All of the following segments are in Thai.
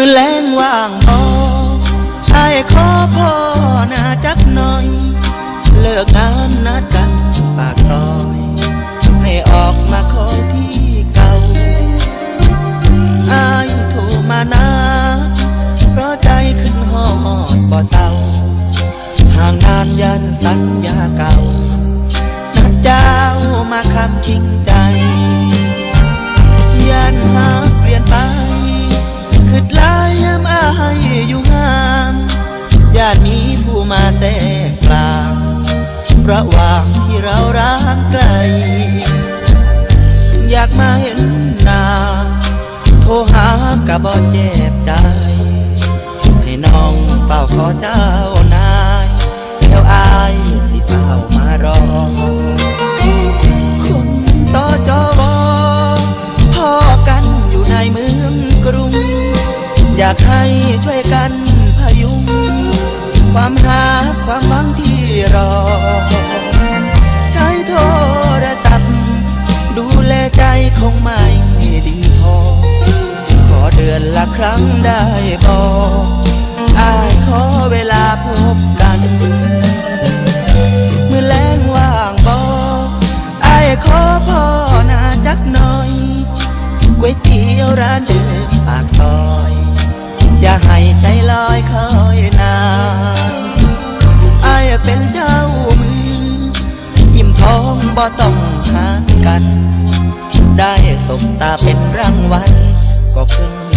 มือแรงว่างพอไอ้ขอพ่อนาจักน้อย เลิกงานนัดกันปากซอย ให้ออกมาขอที่เก่าอายโทรมานาเพราะใจขึ้นหอดบ่เศร้าห่างนานยันสัญญาเก่านัดเจ้ามาคำจริงใจ กลาง ระหว่างที่เรารักไกล อยากมาเห็นหน้าโทรหากะบอเจ็บใจ ให้น้องเป่าขอเจ้านายแล้วอายสิเป่ามารอคนต่อจอวอพ่อกันอยู่ในเมืองกรุง อยากให้ช่วยกัน ความหาความหวังที่รอ ใช้โทรศัพท์ ดูแลใจคงไม่ดีพอ ขอเดือนละครั้งได้บอกอายขอเวลาพบกันเมื่อแรงว่างบอกอายขอพ่อหนาจักหน่อยก๋วยเตี๋ยวร้านเดิมปากซอย อย่าให้ใจลอยคอยนานไอ้เป็นเจ้ามือยิ้มทองบ่ต้องหานกัน ได้สบตาเป็นรางวัลก็ขึ้น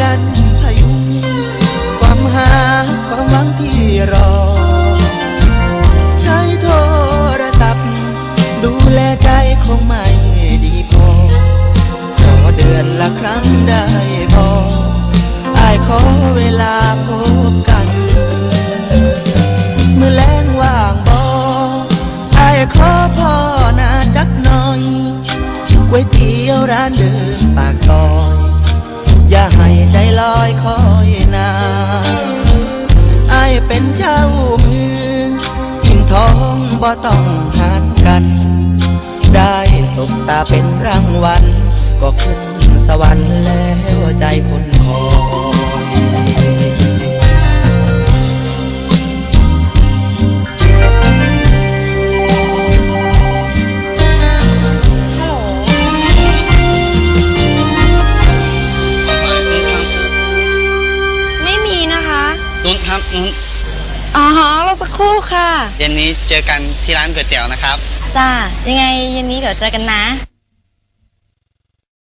กันพยุงความหาความหวังที่รอ ใช้โทรศัพท์ ดูแลใจคงไม่ดีพอขอเดือนละครั้งได้พออายขอเวลาพบกัน เมื่อแรงว่างบอไอ้ายขอพ่อนาจักหน่อยก๋วยเตี๋ยวร้านเดิมป บ่ต้องหานกัน ได้สบตาเป็นรางวัล ก็ขึ้นสวรรค์แล้วใจคนคอยไม่มีนะคะนุ้นครับนุ้น อ๋อเราสักครู่ค่ะ เย็นนี้เจอกันที่ร้านก๋วยเตี๋ยวนะครับ จ้า ยังไงเย็นนี้เดี๋ยวเจอกันนะ